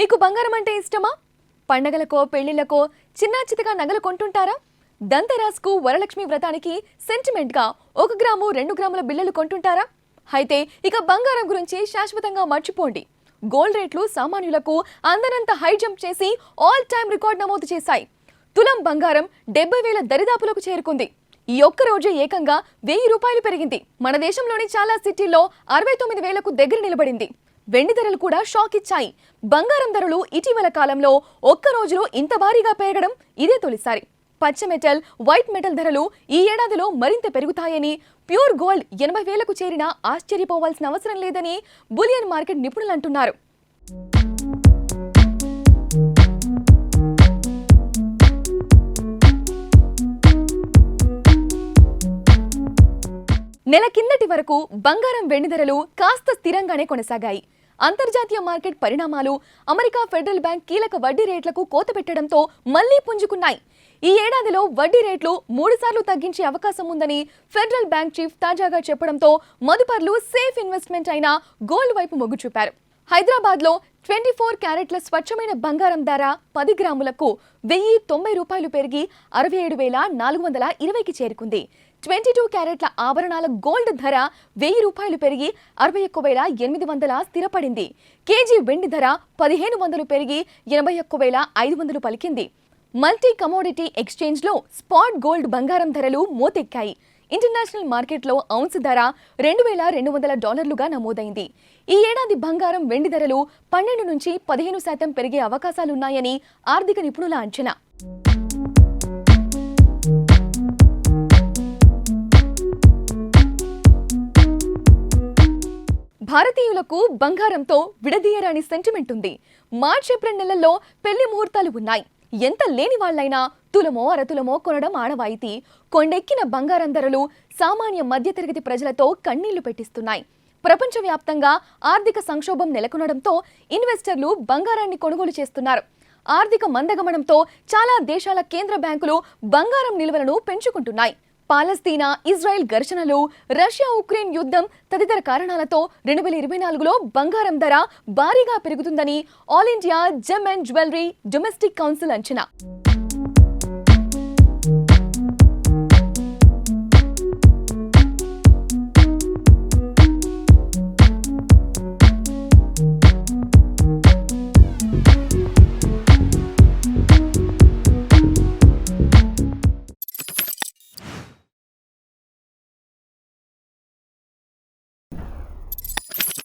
మీకు బంగారం అంటే ఇష్టమా? పండగలకో పెళ్ళిళ్ళకో చిన్నా చితగా నగలు కొంటుంటారా? దంతరాసుకు వరలక్ష్మి వ్రతానికి సెంటిమెంట్గా ఒక గ్రాము రెండు గ్రాముల బిళ్ళలు కొంటుంటారా? అయితే ఇక బంగారం గురించి శాశ్వతంగా మర్చిపోండి. గోల్డ్ రేట్లు సామాన్యులకు అందనంత హై జంప్ చేసి ఆల్ టైమ్ రికార్డ్ నమోదు చేశాయి. తులం బంగారం డెబ్బై వేల దరిదాపులకు చేరుకుంది. ఈ ఒక్క రోజే ఏకంగా వెయ్యి రూపాయలు పెరిగింది. మన దేశంలోని చాలా సిటీల్లో అరవై తొమ్మిది వేలకు దగ్గర నిలబడింది. వెండి ధరలు కూడా షాక్ ఇచ్చాయి. బంగారం ధరలు ఇటీవల కాలంలో ఒక్క రోజులో ఇంత భారీగా పెరగడం ఇదే తొలిసారి. పచ్చ మెటల్ వైట్ మెటల్ ధరలు ఈ ఏడాదిలో మరింత పెరుగుతాయని ప్యూర్ గోల్డ్ ఎనభై వేలకు చేరినా ఆశ్చర్యపోవాల్సిన అవసరం లేదని బులియన్ మార్కెట్ నిపుణులు అంటున్నారు. నెల కిందటి వరకు బంగారం వెండి ధరలు కాస్త స్థిరంగానే కొనసాగాయి. అంతర్జాతీయ మార్కెట్ పరిణామాలు అమెరికా ఫెడరల్ బ్యాంక్ కీలక వడ్డీ రేట్లకు కోత పెట్టడంతో మళ్ళీ పుంజుకున్నాయి. ఈ ఏడాదిలో వడ్డీ రేట్లు మూడుసార్లు తగ్గించే అవకాశం ఉందని ఫెడరల్ బ్యాంక్ చీఫ్ తాజాగా చెప్పడంతో మదుపర్లు సేఫ్ ఇన్వెస్ట్మెంట్ అయిన గోల్డ్ వైపు మొగ్గు చూపారు. హైదరాబాద్లో ట్వంటీ ఫోర్ క్యారెట్ల స్వచ్ఛమైన బంగారం ధర పది గ్రాములకు వెయ్యి తొంభై రూపాయలు పెరిగి అరవై ఏడు వేల నాలుగు వందల ఇరవైకి చేరుకుంది. ట్వంటీ టూ క్యారెట్ల ఆభరణాల గోల్డ్ ధర వెయ్యి రూపాయలు పెరిగి అరవై ఒక్క వేల ఎనిమిది వందల స్థిరపడింది. కేజీ వెండి ధర పదిహేను వందలు పెరిగి ఎనభై ఒక్క వేల ఐదు వందలు పలికింది. మల్టీ కమోడిటీ ఎక్స్చేంజ్లో స్పాట్ గోల్డ్ బంగారం ధరలు మోతెక్కాయి. ఇంటర్నేషనల్ మార్కెట్లో ఔన్స్ ధర రెండు వేల రెండు వందల డాలర్లుగా నమోదైంది. ఈ ఏడాది బంగారం వెండి ధరలు పన్నెండు నుంచి పదిహేను శాతం పెరిగే అవకాశాలున్నాయని ఆర్థిక నిపుణుల అంచనా. భారతీయులకు బంగారంతో విడదీయరాని సెంటిమెంట్ ఉంది. మార్చ్ ఏప్రిల్ నెలల్లో పెళ్ళి ముహూర్తాలు ఉన్నాయి. ఎంత లేని వాళ్ళైనా తులమో అరతులమో కొనడం ఆనవాయితీ కొండెక్కిన బంగారం ధరలు సామాన్య మధ్యతరగతి ప్రజలతో కన్నీళ్ళు పెట్టిస్తున్నాయి. ప్రపంచవ్యాప్తంగా ఆర్థిక సంక్షోభం నెలకొనడంతో ఇన్వెస్టర్లు బంగారాన్ని కొనుగోలు చేస్తున్నారు. ఆర్థిక మందగమనంతో చాలా దేశాల కేంద్ర బ్యాంకులు బంగారం నిల్వలను పెంచుకుంటున్నాయి. పాలస్తీనా ఇజ్రాయెల్ ఘర్షణలు రష్యా ఉక్రెయిన్ యుద్ధం తదితర కారణాలతో రెండు వేల ఇరవై నాలుగులో బంగారం ధర భారీగా పెరుగుతుందని all India gem and jewellery domestic council అంచనా.